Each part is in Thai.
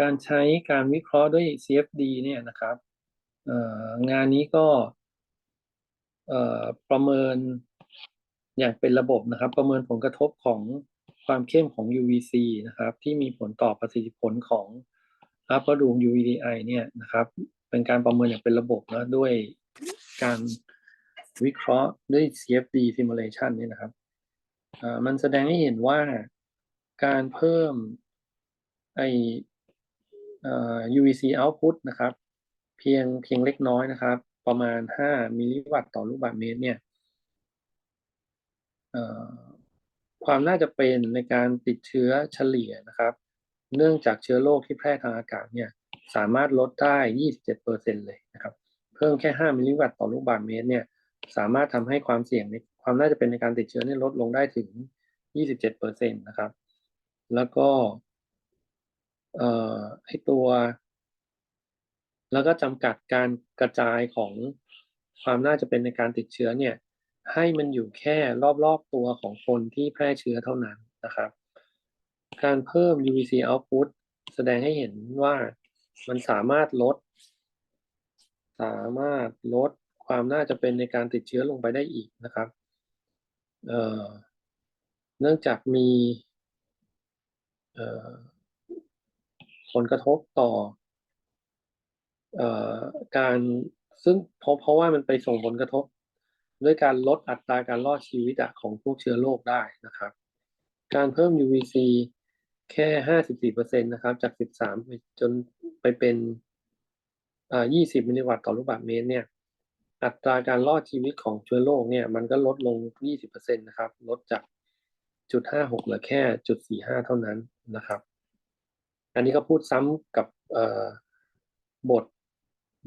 การใช้การวิเคราะห์ด้วย CFD เนี่ยนะครับงานนี้ก็ประเมินอย่างเป็นระบบนะครับ ประเมินผลกระทบของความเข้มของ UVC นะครับ ที่มีผลต่อประสิทธิผลของอัปเปอร์ดูม UVDI เนี่ยนะครับ เป็นการประเมินอย่างเป็นระบบนะด้วยการวิเคราะห์ด้วย CFD simulation เนี่ยนะครับมันแสดงให้เห็นว่าการเพิ่มไอ UVC output นะครับ เพียงเพียงเล็กน้อยนะครับ ประมาณ 5 มิลลิวัตต์ต่อลูกบาศก์เมตรเนี่ยความน่าจะเป็นในการติดเชื้อเฉลี่ยนะครับ เนื่องจากเชื้อโรคที่แพร่ทางอากาศเนี่ยสามารถลดได้ 27%เลยนะครับ เพิ่มแค่ 5 มิลลิวัตต์ต่อลูกบาศก์เมตรเนี่ยสามารถทำให้ความเสี่ยงในความน่าจะเป็นในการติดเชื้อเนี่ยลดลงได้ถึง 27%นะครับ แล้วก็ เอ่อไอตัว แล้วก็จำกัดการกระจายของความน่าจะเป็นในการติดเชื้อเนี่ย ให้มันอยู่แค่รอบๆตัวของคนที่แพร่เชื้อเท่านั้นนะครับ การเพิ่ม UVC output แสดงให้เห็นว่ามันสามารถลด สามารถลดความน่าจะเป็นในการติดเชื้อลงไปได้อีกนะครับเเนื่องจากมี เอ่อ ผลกระทบต่ออการซึ่งเพราะเพราะว่ามันไปส่งผลกระทบ ด้วยการลดอัตราการรอดชีวิตของพวกเชื้อโรคได้นะครับ การเพิ่ม UVC แค่ 54%นะครับ จาก 13ไปจนไปเป็นอ่า20 มิลลิวัตต์ต่อลูกบาศก์เมตรเนี่ย อัตราการรอดชีวิตของเชื้อโรคเนี่ย มันก็ลดลง 20%นะครับ ลดจากจุด56เหลือแค่จุด45 เท่านั้นนะครับ อันนี้ก็พูดซ้ำกับบท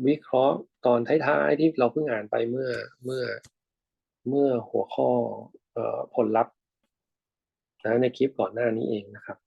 วิเคราะห์ตอนท้ายๆที่เราเพิ่งอ่านไปเมื่อเมื่อเมื่อหัวข้อออผลลัพธ์นะในคลิปก่อนหน้านี้เองนะครับ